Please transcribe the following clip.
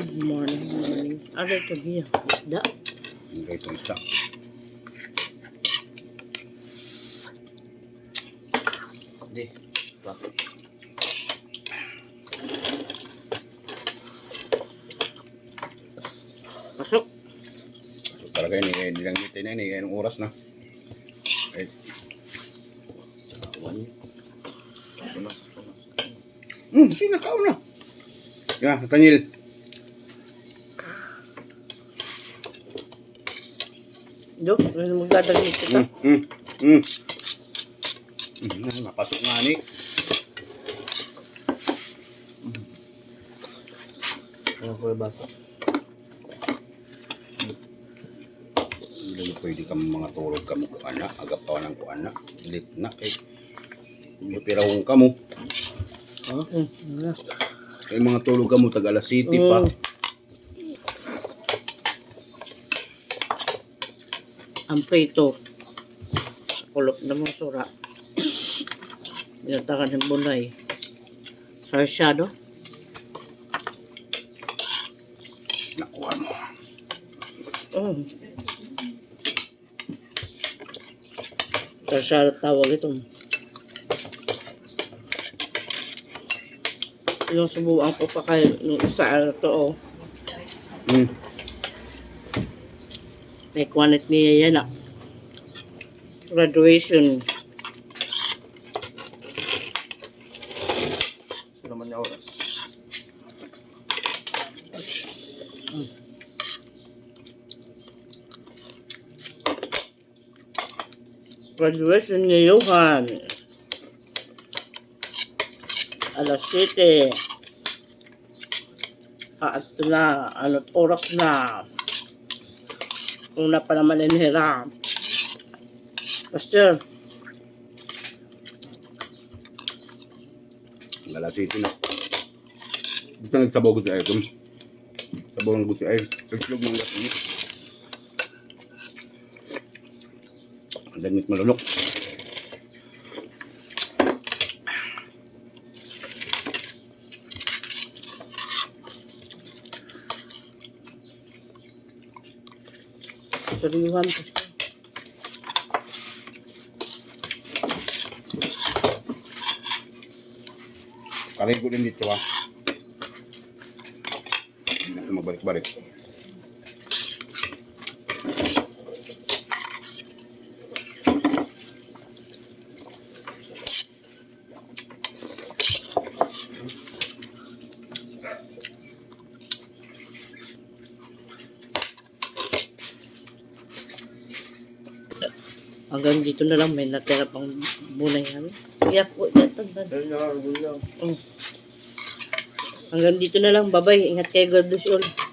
Morning, morning. Ano ito biya? Isda? Ang itong isda. Hindi. Pa. Pasok. So talaga yun, eh, nilangitin na yun, eh, anong oras na. Eh, Awan tumas. hmm, sino kaon na? Yeah, Nathaniel. Do, ano magdadagit ito? Hmm, hmm, hmm. Hmm, napasok nga ni. Ano ko yung bata? Hindi pwede ka mga tulog ka mo ana, agap ka ng kuana. Lit na kay. May pirawong ka mo. Okay. Wala. Kay mga tulog ka mo tag alas city pa. Ang prito. Kulop na mga sura. Binatakan ng bunay. Sarsyado. Nakuha mo. Mm. Sarsyado tawag ito. Yung subuan ko pa kayo nung isa to oh. Hmm. May kwanit niya yan ah. Graduation. Sino naman niya oras? Graduation ni Johan. Alas 7. At na, ano't oras na. Una pa naman inhira. Pastor, Ang alas city na. Gusto nagsabaw ko sa item. Sabaw ng gusto ay. Islog ng gas ini. Ang langit malunok. Ah. Hindi na ito magbalik-balik. Hanggang dito na lang may natira pang bunay namin. Iyak po, iyak ayun na. Hanggang dito na lang. Bye-bye. Ingat kayo. God bless you all.